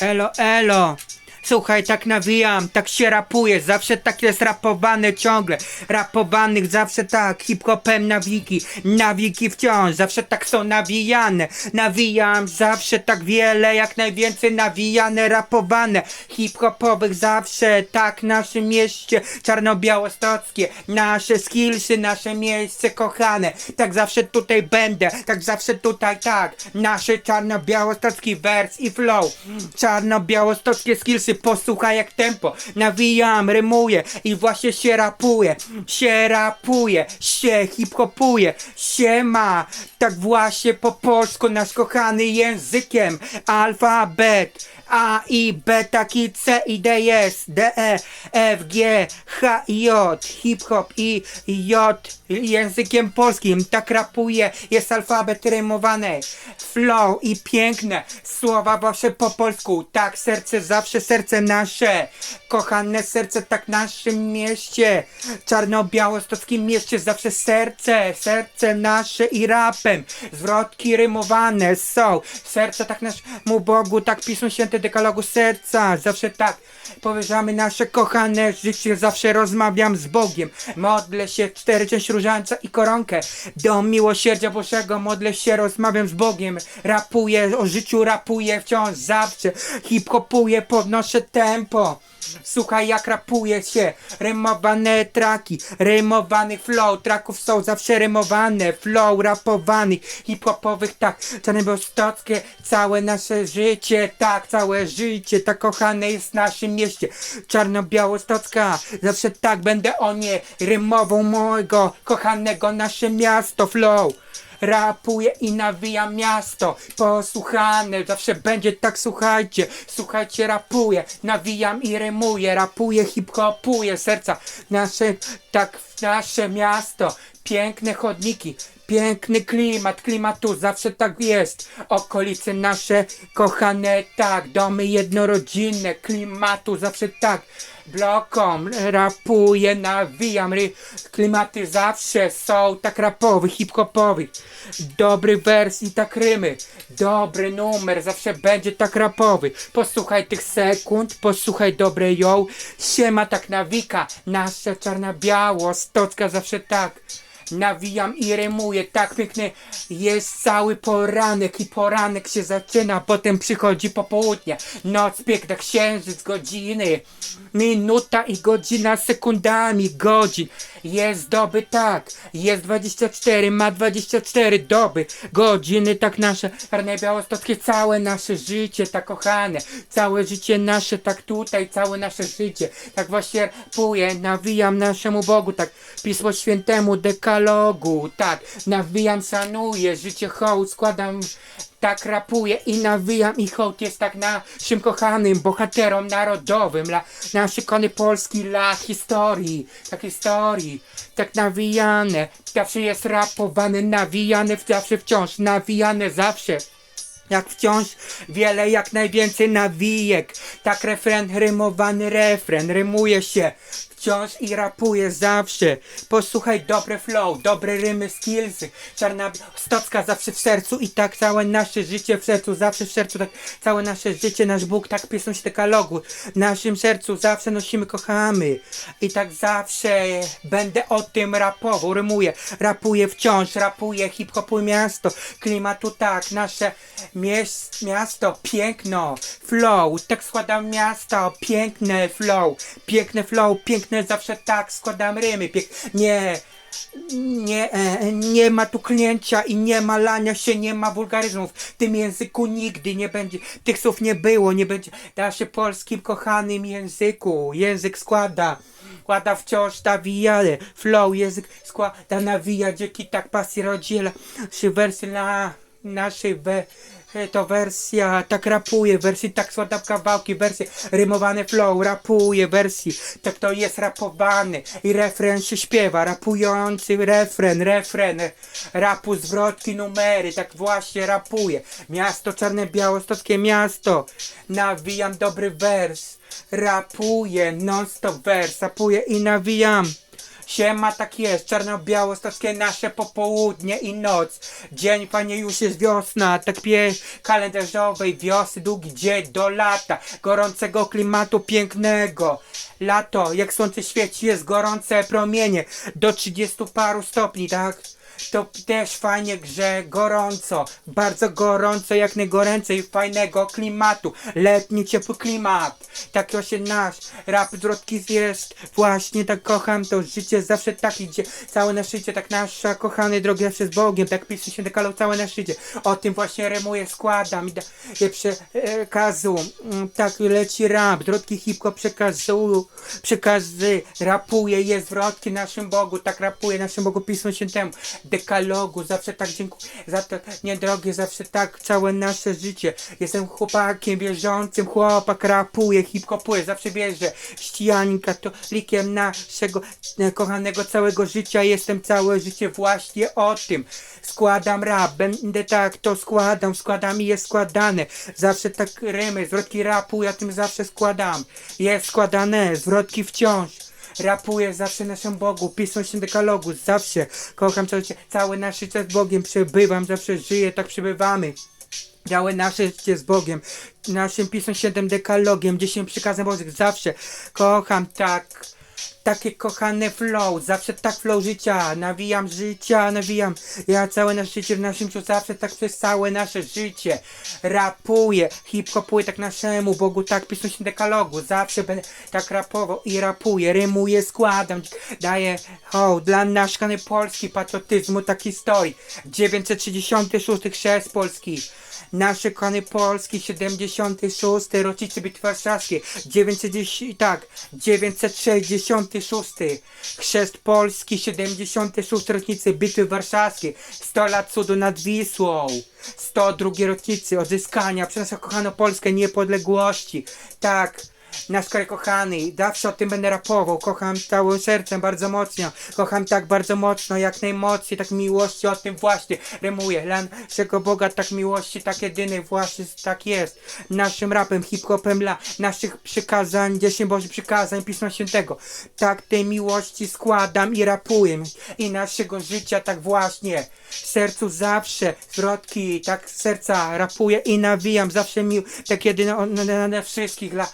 Elo, elo. Słuchaj, tak nawijam, tak się rapuje, zawsze tak jest rapowane ciągle. Rapowanych zawsze tak, hip-hopem nawiki, nawiki wciąż, zawsze tak są nawijane. Nawijam zawsze tak wiele, jak najwięcej nawijane, rapowane. Hip-hopowych zawsze tak, naszym mieście czarno-białostockie, nasze skillsy, nasze miejsce kochane. Tak zawsze tutaj będę, tak zawsze tutaj tak, nasze czarno-białostocki wers i flow. Czarno-białostockie skillsy, posłuchaj jak tempo. Nawijam, rymuję i właśnie się rapuję. Się rapuję, się hip-hopuję, się ma. Tak właśnie po polsku nasz kochany językiem. Alfabet. A, I, B, taki C, I, D, S, D, E, F, G, H, I, J, hip-hop, I, J, językiem polskim, tak rapuje, jest alfabet rymowany, flow i piękne, słowa wasze po polsku, tak, serce zawsze, serce nasze, kochane serce, tak w naszym mieście, czarno-białostockim mieście, zawsze serce, serce nasze i rapem, zwrotki rymowane są, serce tak naszemu Bogu, tak Pismo Święte dekalogu serca, zawsze tak, powierzamy nasze kochane życie, zawsze rozmawiam z Bogiem, modlę się cztery część różańca i koronkę, do miłosierdzia Bożego, modlę się, rozmawiam z Bogiem, rapuję o życiu, rapuję wciąż, zawsze, hip-hopuję, podnoszę tempo, Słuchaj jak rapuje się, rymowane traki, rymowany flow, traków są zawsze rymowane, flow rapowanych, hip-hopowych tak, czarnobostockie, całe nasze życie, tak, całe życie, tak kochane jest w naszym mieście, czarno-białostocka, zawsze tak będę o nie, rymową mojego, kochanego nasze miasto, flow. Rapuję i nawijam miasto. Posłuchane, zawsze będzie tak słuchajcie. Słuchajcie, rapuję Nawijam i rymuję Rapuję, hip-hopuję Serca nasze, tak nasze miasto. Piękne chodniki Piękny klimat, klimatu zawsze tak jest. Okolice nasze kochane tak. Domy jednorodzinne, klimatu zawsze tak Blokom rapuję, nawijam ry Klimaty zawsze są tak rapowych, hip-hopowych. Dobry wers i tak rymy. Dobry numer, zawsze będzie tak rapowy. Posłuchaj tych sekund, posłuchaj dobre ją Siema tak nawika, nasza czarna biało Stocka zawsze tak Nawijam i rymuję, tak piękny jest cały poranek i poranek się zaczyna, potem przychodzi popołudnie, noc piękna, księżyc, godziny, minuta i godzina sekundami godzin, jest doby tak, jest 24, ma 24 doby, godziny tak nasze, czarne białostockie, całe nasze życie tak kochane, całe życie nasze tak tutaj, całe nasze życie, tak właśnie puję, nawijam naszemu Bogu, tak. Pismo Świętemu, dekalogu, tak, nawijam, szanuję, życie hołd składam, tak rapuję i nawijam i hołd jest tak naszym kochanym bohaterom narodowym, dla naszej kony Polski, dla historii, tak historii, tak nawijane, zawsze jest rapowane, nawijane, zawsze wciąż, nawijane zawsze. Jak wciąż wiele, jak najwięcej nawijek. Tak refren, rymowany refren, rymuje się wciąż i rapuje zawsze. Posłuchaj dobre flow, dobre rymy, skillsy. Czarna stocka zawsze w sercu i tak całe nasze życie w sercu, zawsze w sercu, tak całe nasze życie, nasz Bóg, tak pisą się dekalogu. W naszym sercu zawsze nosimy, kochamy. I tak zawsze będę o tym rapował, rymuję, rapuję wciąż, rapuję, hip-hopuję miasto, klimatu tak, nasze mies- miasto, piękno, flow, tak składam miasto, piękne flow, piękne flow, piękne zawsze tak składam rymy, pięk... nie, nie, e, nie ma tu klnięcia i nie ma lania się, nie ma wulgaryzmów. W tym języku nigdy nie będzie, tych słów nie było, nie będzie. Da się polskim kochanym języku. Język składa, składa wciąż nawijale. Flow, język składa nawija, dzięki tak pasji rodziela. Trzy wersy na naszej we, to wersja, tak rapuje, wersji tak składam kawałki, wersje rymowane flow, rapuje wersji, tak to jest rapowany i refren się śpiewa, rapujący refren, refren, rapu zwrotki, numery, tak właśnie rapuje, miasto czarne, białostockie miasto, nawijam dobry wers, rapuję, non stop wers, rapuję i nawijam. Siema, tak jest, czarno-białostockie nasze popołudnie i noc. Dzień, panie, już jest wiosna, tak pie kalendarzowej wiosny, długi dzień do lata, gorącego klimatu pięknego. Lato, jak słońce świeci, jest gorące promienie, do 30 paru stopni, tak? To też fajnie grze, gorąco, bardzo gorąco, jak najgoręcej fajnego klimatu, letni ciepły klimat, taki właśnie nasz rap z Rodki właśnie tak kocham to życie, zawsze tak idzie, całe nasze życie, tak nasza kochany drogi zawsze z Bogiem, tak pisze się dekalą całe nasze życie, o tym właśnie remuję, składam i daję przekazu, Mm, tak leci rap, z Rodki hip-hop przekazu, przekazy, rapuje, jest w Rodki naszym Bogu, tak rapuje naszym Bogu Pismo Świętemu, dekalogu, zawsze tak dziękuję za to, niedrogie, zawsze tak całe nasze życie. Jestem chłopakiem wierzącym, chłopak rapuje, hip-hopuje, zawsze wierzę, ścijanin katolikiem naszego e, kochanego całego życia, jestem całe życie właśnie o tym. Składam rap, będę tak to składam, składam i jest składane. Zawsze tak rymy, zwrotki rapu, ja tym zawsze składam. Jest składane, zwrotki wciąż. Rapuję zawsze naszym Bogu, pismo się dekalogu, zawsze kocham całe, życie, całe nasze życie z Bogiem, przebywam, zawsze żyję, tak przebywamy. Całe nasze życie z Bogiem, naszym pismem świętym dekalogiem, dziesięć przykazem Bożych, zawsze kocham tak. Takie kochane flow, zawsze tak flow życia, nawijam życia, nawijam. Ja całe nasze życie w naszym życiu, zawsze tak przez całe nasze życie. Rapuję, hip-hopuję tak naszemu Bogu, tak pismo się dekalogu, zawsze będę tak rapował i rapuję, rymuję, składam, daję hołd dla nasz kochany polski patriotyzmu, tak historii. 936 chrzest polski. Nasze kochany Polski, 76. rocznicy Bitwy Warszawskiej, 910, tak, 966. Chrzest Polski, 76. rocznicy Bitwy Warszawskiej, 100 lat cudu nad Wisłą, 102 rocznicy odzyskania przez naszą kochaną Polskę niepodległości. Tak. Nasz kraj kochany, zawsze o tym będę rapował, kocham całym sercem bardzo mocno, kocham tak bardzo mocno, jak najmocniej, tak miłości, o tym właśnie rymuję, dla naszego Boga tak miłości, tak jedyny właśnie tak jest, naszym rapem, hip-hopem dla naszych przykazań, 10 Bożych przykazań Pisma Świętego, tak tej miłości składam i rapuję. I naszego życia tak właśnie, w sercu zawsze zwrotki, tak serca rapuję i nawijam, zawsze mi, tak jedyne on, na, na, na wszystkich, dla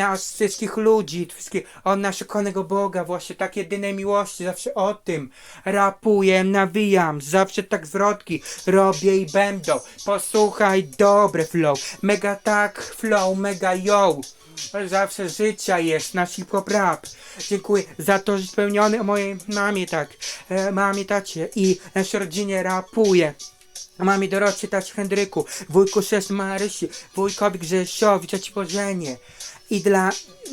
nas wszystkich ludzi, wszystkich, od naszego Boga, właśnie tak jedynej miłości, zawsze o tym rapuję, nawijam, zawsze tak zwrotki robię i będą. Posłuchaj, dobre flow, mega tak flow, mega yo. Zawsze życia jest, nasz hip-hop rap. Dziękuję za to, że spełniony o mojej mamie, tak, e, mamie, tacie i naszej rodzinie rapuje. Mamie Dorocie, tacie Henryku, wujku Szes Marysi, wujkowi Grzesiowi, cioci Bożenie. I dla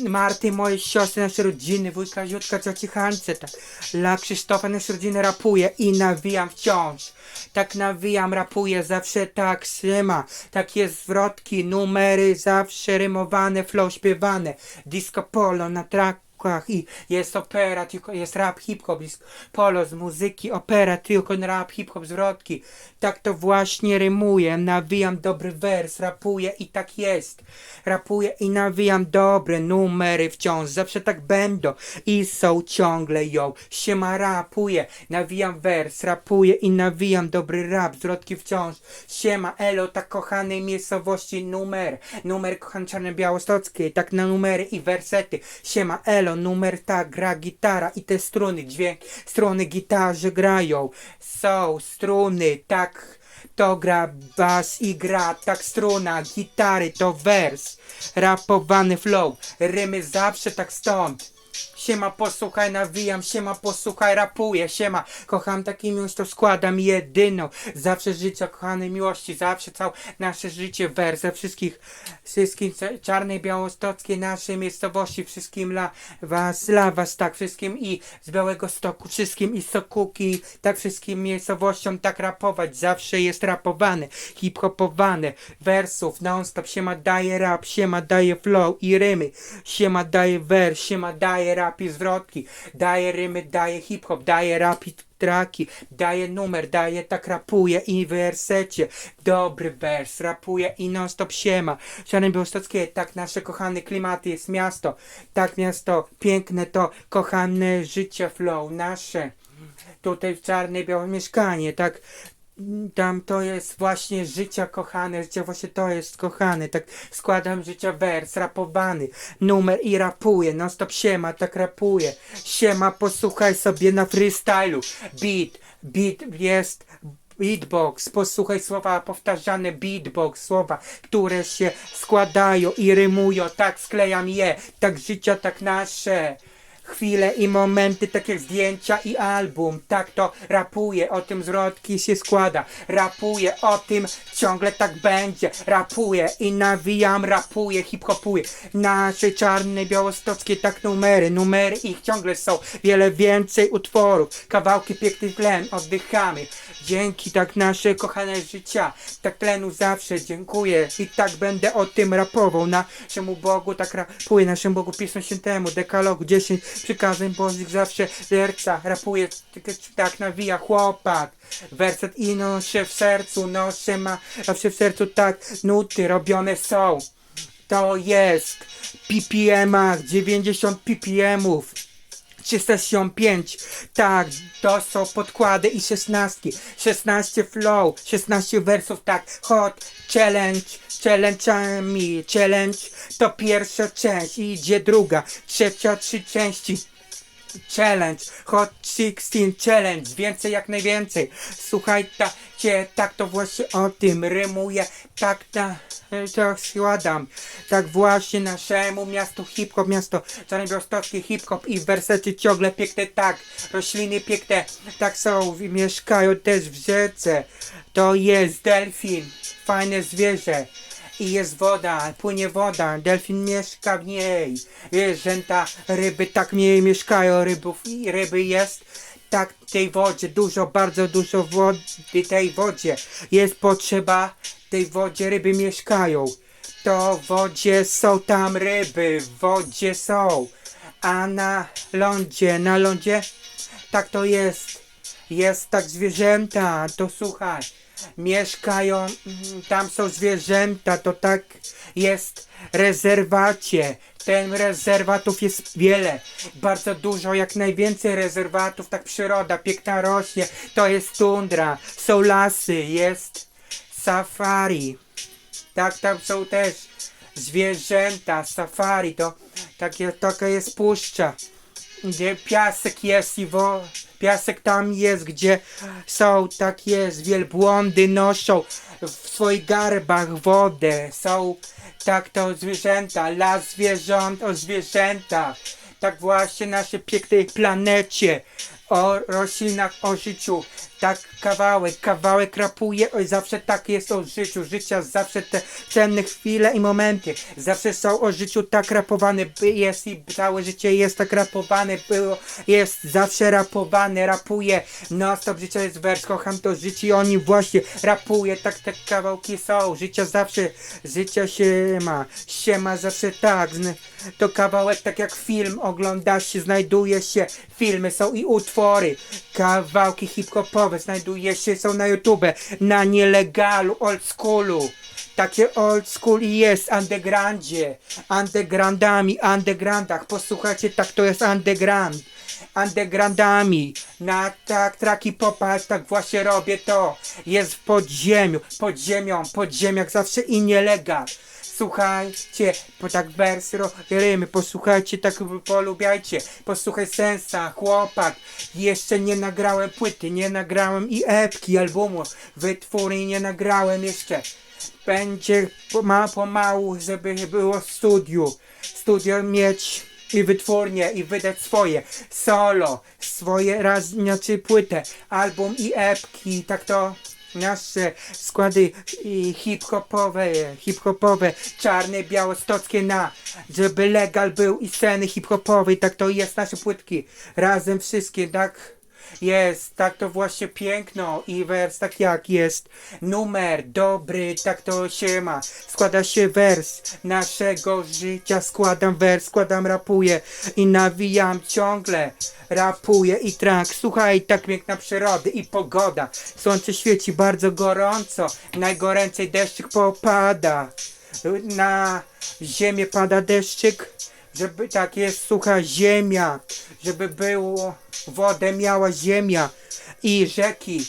Marty, mojej siostry, naszej rodziny, wujka Ziutka, cioci Hance, tak. Dla Krzysztofa, naszej rodziny rapuję i nawijam wciąż. Tak nawijam, rapuję, zawsze tak syma. Tak jest zwrotki, numery, zawsze rymowane, flow śpiewane. Disco polo na traku i jest opera, tylko jest rap hip-hop, jest polo z muzyki, opera, tylko rap hip-hop, zwrotki. Tak to właśnie rymuję, nawijam dobry wers, rapuję i tak jest. Rapuję i nawijam dobre numery wciąż, zawsze tak będą i są ciągle ją. Siema rapuję, nawijam wers, rapuję i nawijam dobry rap, zwrotki wciąż. Siema elo, tak kochanej miejscowości numer, numer kochany czarny białostockiej, tak na numery i wersety. Siema elo, numer tak, gra gitara i te struny, dźwięk, struny gitarze grają. Są struny, tak to gra bas i gra, tak struna, gitary to wers, rapowany flow, rymy zawsze tak stąd. Siema, posłuchaj, nawijam, siema, posłuchaj, rapuję, siema, kocham taki miłość, to składam jedyną, zawsze życia, kochanej miłości, zawsze całe nasze życie, wers, ze wszystkich, wszystkim czarnej, białostockiej, naszej miejscowości, wszystkim dla was, dla was, tak, wszystkim i z Białego Stoku, wszystkim i Sokuki, tak, wszystkim miejscowościom, tak rapować, zawsze jest rapowane, hip-hopowane, wersów, non-stop, siema daje rap, siema daje flow i rymy, siema daje wers, siema daje rap rap i zwrotki, daje rymy, daje hip-hop, daje rap i traki, daje numer, daje tak rapuje i wersecie, dobry wers, rapuje i non stop siema, Szarem Białostockie, tak nasze kochane klimaty jest miasto, tak miasto piękne to kochane życie flow nasze, tutaj w czarne białe mieszkanie, tak tam to jest właśnie życia kochane, życie właśnie to jest kochane, tak składam życia wers, rapowany, numer i rapuję, non stop siema, tak rapuję, siema, posłuchaj sobie na freestylu, beat, beat jest beatbox, posłuchaj słowa powtarzane beatbox, słowa, które się składają i rymują, tak sklejam je, tak życia, tak nasze. Chwile i momenty, tak jak zdjęcia i album. Tak to rapuje, o tym zwrotki się składa. Rapuje o tym, ciągle tak będzie. Rapuje i nawijam, rapuje, hip-hopuję. Nasze czarne, białostockie, tak numery. Numery ich ciągle są. Wiele więcej utworów. Kawałki pięknych tlen, oddychamy. Dzięki tak nasze kochane życia. Tak tlenu zawsze dziękuję. I tak będę o tym rapował. Naszemu Bogu tak rapuję. Naszemu Bogu Pismu Świętemu. Dekalogu 10 przykazań Bożych zawsze serca. Rapuje tak, nawija chłopak. Werset i noszę w sercu. Noszę ma zawsze w sercu tak nuty robione są. To jest ppm-ach 90 ppm-ów 365, tak, to są podkłady i szesnastki, 16 flow, 16 wersów, tak, hot, challenge, challenge'ami, challenge, to pierwsza część, idzie druga, trzecia, trzy części, challenge, hot 16 challenge, więcej jak najwięcej, słuchajcie, tak to właśnie o tym rymuje, tak ta, to składam, tak właśnie naszemu miastu hip-hop, miasto Czarnobiałostockie hip-hop i wersety ciągle piękne, tak, rośliny piękne, tak są, mieszkają też w rzece, to jest delfin, fajne zwierzę, i jest woda, płynie woda, delfin mieszka w niej. Zwierzęta, ryby tak w niej mieszkają, rybów i ryby jest. Tak w tej wodzie, dużo, bardzo dużo wody w tej wodzie. Jest potrzeba, tej wodzie ryby mieszkają. To w wodzie są tam ryby, w wodzie są. A na lądzie, na lądzie, tak to jest. Jest tak zwierzęta, to słuchaj. Mieszkają, mm, tam są zwierzęta, to tak jest rezerwacie. Ten rezerwatów jest wiele, bardzo dużo, jak najwięcej rezerwatów, tak przyroda piękna rośnie. To jest tundra, są lasy, jest safari. Tak, tam są też zwierzęta, safari, to takie, taka jest puszcza gdzie piasek jest i wo, piasek tam jest, gdzie są takie wielbłądy noszą w swoich garbach wodę, są tak to zwierzęta, las zwierząt o zwierzętach, tak właśnie naszej pięknej planecie, o roślinach, o życiu, tak kawałek, kawałek rapuje, oj zawsze tak jest o życiu, życia zawsze te cenne chwile i momenty, zawsze są o życiu tak rapowane, by jest i całe życie jest tak rapowane, było, jest zawsze rapowane, rapuje, no stop życia jest wers, kocham to życie i oni właśnie rapuje, tak te kawałki są, życia zawsze, życia się ma, się ma zawsze tak, to kawałek tak jak film, oglądasz się, znajduje się, filmy są i utwory, kawałki hip-hopowe znajduje się, są na YouTube, na nielegalu, old schoolu. Takie old school i jest, undergroundzie, undergroundami, undergroundach, posłuchajcie, tak to jest underground, undergroundami, na tak traki popać, tak właśnie robię to, jest w podziemiu, pod ziemią, pod ziemią, jak zawsze i nielegal. Słuchajcie, po tak wersy ro- rymy, posłuchajcie, tak polubiajcie, posłuchaj sensa, chłopak. Jeszcze nie nagrałem płyty, nie nagrałem i epki, albumu, wytwórni nie nagrałem jeszcze. Będzie poma- pomału, żeby było w studiu, studio mieć i wytwórnie i wydać swoje. Solo, swoje raz, znaczy płytę, album i epki, tak to nasze składy hip-hopowe, hip-hopowe, czarne, białostockie na, żeby legal był i sceny hip-hopowej, tak to jest nasze płytki, razem wszystkie, tak Jest, tak to właśnie piękno i wers tak jak jest. Numer dobry, tak to się ma. Składa się wers naszego życia. Składam wers, składam, rapuję i nawijam ciągle. Rapuję i trank. Słuchaj, tak piękna przyroda i pogoda. Słońce świeci bardzo gorąco. Najgoręcej deszczyk popada. Na ziemię pada deszczyk. Żeby tak jest sucha ziemia, żeby było wodę miała ziemia i rzeki.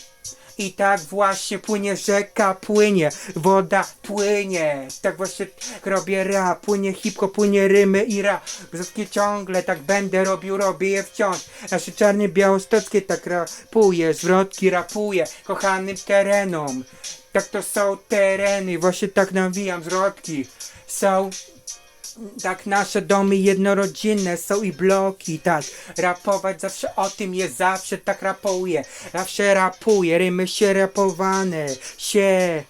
I tak właśnie płynie rzeka, płynie, woda płynie. Tak właśnie robię ra, płynie hipko, płynie rymy i ra. Brzydkie ciągle tak będę robił, robię je wciąż. Nasze czarne białostockie tak rapuje, zwrotki rapuje, kochanym terenom. Tak to są tereny, właśnie tak nawijam zwrotki. Są tak, nasze domy jednorodzinne są i bloki, tak. Rapować zawsze o tym jest, zawsze tak rapuję. Zawsze rapuję, rymy się rapowane. Sie,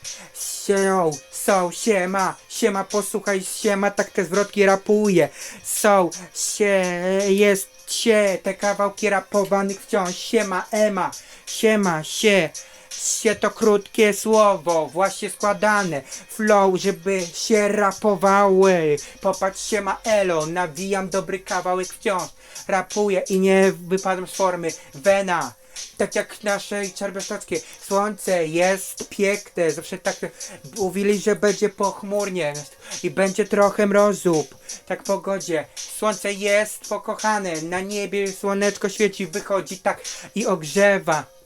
się, są, siema, siema, posłuchaj, siema, tak te zwrotki rapuję. Są, się, jest, się, te kawałki rapowanych wciąż. Siema, ema, siema, się. Sie to krótkie słowo, właśnie składane. Flow, żeby się rapowały. Popatrz się ma elo, nawijam dobry kawałek wciąż. Rapuję i nie wypadam z formy. Wena. Tak jak nasze czerwieszowskie. Słońce jest piękne. Zawsze tak mówili, że będzie pochmurnie i będzie trochę mrozów. Tak pogodzie. Słońce jest pokochane. Na niebie słoneczko świeci, wychodzi tak i ogrzewa.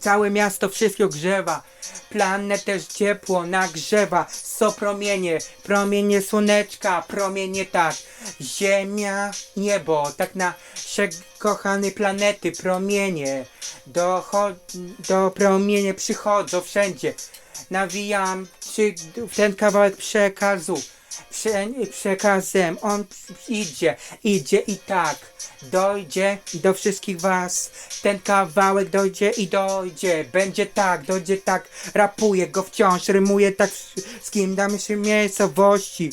Całe miasto wszystko grzewa. Planet też ciepło nagrzewa. Są promienie, promienie słoneczka, promienie tak. Ziemia, niebo, tak nasze kochane planety, promienie. Do, do promienie przychodzą wszędzie. Nawijam czy ten kawałek przekazu. Prze, przekazem. On idzie, idzie i tak. Dojdzie do wszystkich was. Ten kawałek dojdzie i dojdzie, będzie tak, dojdzie tak, rapuje go wciąż, rymuje tak z kim? Damy się miejscowości.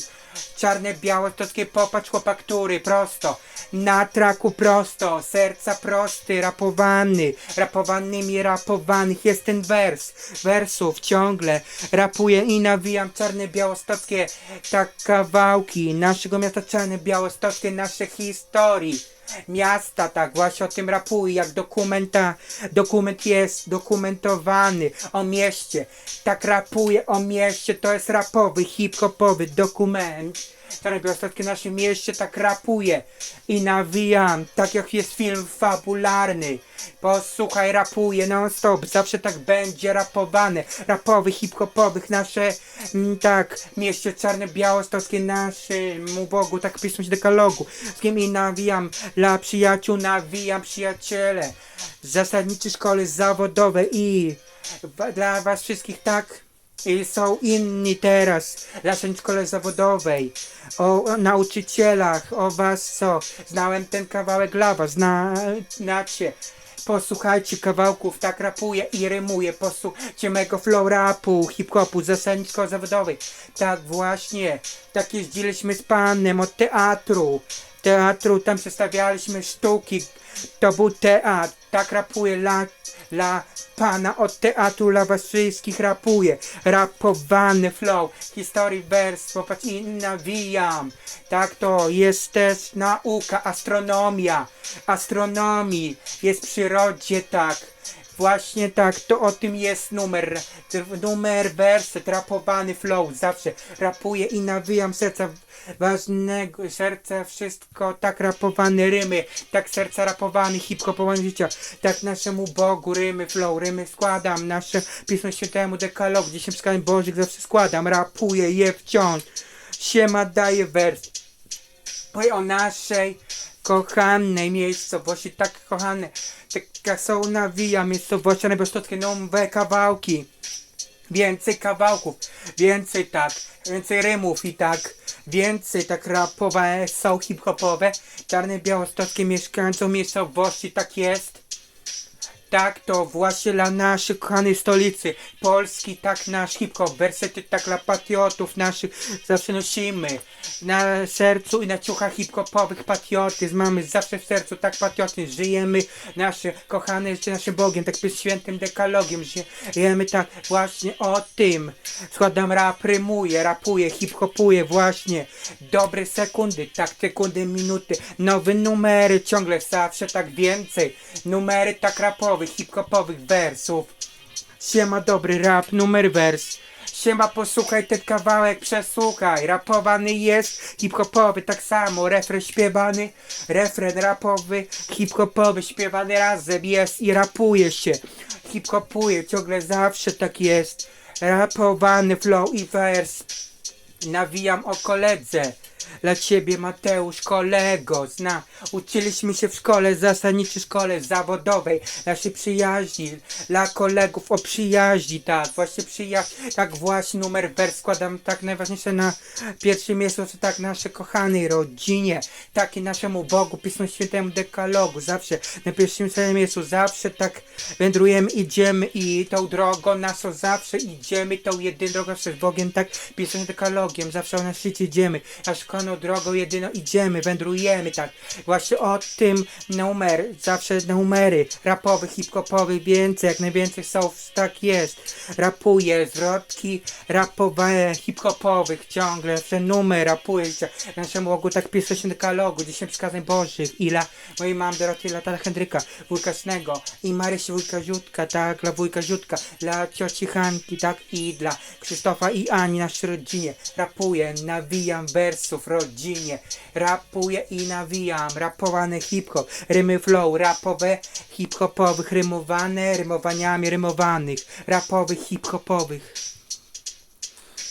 Czarne, białe, tockie, popatrz chłopak, który prosto, na traku prosto, serca prosty, rapowany, rapowanymi rapowanych jest ten wers, wersów ciągle, rapuję i nawijam czarne, białostockie, tak kawałki naszego miasta czarne, białostockie, nasze historii miasta, tak właśnie o tym rapuje, jak dokumenta, dokument jest dokumentowany o mieście, tak rapuje o mieście, to jest rapowy, hip-hopowy dokument, który w naszym mieście tak rapuje i nawijam, tak jak jest film fabularny, posłuchaj, rapuje non stop, zawsze tak będzie rapowane, rapowy, hip-hopowych, nasze, mm, tak, mieście czarne, białostockie, naszemu Bogu, tak pismo się dekalogu, z kim i nawijam, dla przyjaciół nawijam, przyjaciele, zasadniczy szkoły zawodowe i dla was wszystkich tak, i są inni teraz, w szkole zawodowej, o, o nauczycielach, o was co, znałem ten kawałek dla was, zna, znacie. Posłuchajcie kawałków, tak rapuję i rymuję, posłuchajcie mego flow rapu, hip-hopu, zasadniczo zawodowej. Tak właśnie, tak jeździliśmy z panem od teatru, teatru, tam przedstawialiśmy sztuki, to był teatr, tak rapuję dla, dla pana od teatru, dla was wszystkich rapuję, rapowany flow, historii wers, popatrz i nawijam, tak to jest też nauka, astronomia, astronomii, jest w przyrodzie tak, Właśnie tak, to o tym jest numer. Numer, werset, rapowany flow. Zawsze rapuję i nawijam serca ważnego, serca wszystko, tak rapowane rymy, tak serca rapowany, hip-hopowany życia, tak naszemu Bogu rymy, flow, rymy składam, nasze Pismo Świętemu dekalog, gdzie się wskazań Bożych zawsze składam, rapuję je wciąż. Siema daje wers. O naszej kochanej miejscowości, tak kochane, taka są nawija miejscowości, najbostockie nowe kawałki. Więcej kawałków, więcej tak, więcej rymów i tak, więcej tak rapowe są hip-hopowe. Czarne białostockie mieszkańców miejscowości, tak jest. Tak to właśnie dla naszej kochanej stolicy. Polski, tak nasz hip-hop, wersety tak dla patriotów naszych. Zawsze nosimy Na sercu i na ciuchach hip-hopowych patriotyzm. Mamy zawsze w sercu, tak patriotyzm. Żyjemy nasze kochane jeszcze naszym Bogiem, tak z świętym dekalogiem. Żyjemy tak właśnie o tym. Składam rap, rymuję, rapuję, hip-hopuję właśnie. Dobre sekundy, tak sekundy, minuty. Nowe numery, ciągle zawsze tak więcej. Numery tak rapowych, hip-hopowych wersów. Siema dobry rap, numer wers. Siema posłuchaj ten kawałek, przesłuchaj. Rapowany jest, hip-hopowy tak samo Refren śpiewany, refren rapowy Hip-hopowy śpiewany razem jest i rapuje się. Hip-hopuje, ciągle zawsze tak jest. Rapowany flow i wers. Nawijam o koledze. Dla ciebie Mateusz, kolego, zna. Uczyliśmy się w szkole, zasadniczej szkole zawodowej. Naszej przyjaźni, dla kolegów o przyjaźni, tak, właśnie przyjaźń, tak właśnie numer wers składam, tak najważniejsze na pierwszym miejscu, to tak naszej kochanej rodzinie, tak i naszemu Bogu, Pismu Świętemu Dekalogu, zawsze na pierwszym miejscu, zawsze tak wędrujemy, idziemy i tą drogą naszą zawsze idziemy, tą jedyną drogą przed Bogiem, tak Pisem Dekalogiem, zawsze na szczycie idziemy, aż kochaną drogą jedyną idziemy, wędrujemy, tak, właśnie o tym numer, zawsze numery rapowych, hip-hopowych, więcej, jak najwięcej są, tak jest, rapuję, zwrotki rapowe, hip-hopowych, ciągle, że numer rapuję, naszemu Bogu, tak pisze się dekalogu, 10 przykazań Bożych, i dla mojej mamy Doroty, dla tata Henryka, wujka Snego i Marysi wujka Ziutka, tak, dla wujka Ziutka, dla cioci Hanki, tak, i dla Krzysztofa i Ani, naszej rodzinie, rapuję, nawijam wersów rodzinie, rapuję i nawijam, rapowany hip-hop, rymy flow, rapowe, hip-hopowych, rymowane, rymowaniami rymowanych, rapowych, hip-hopowych.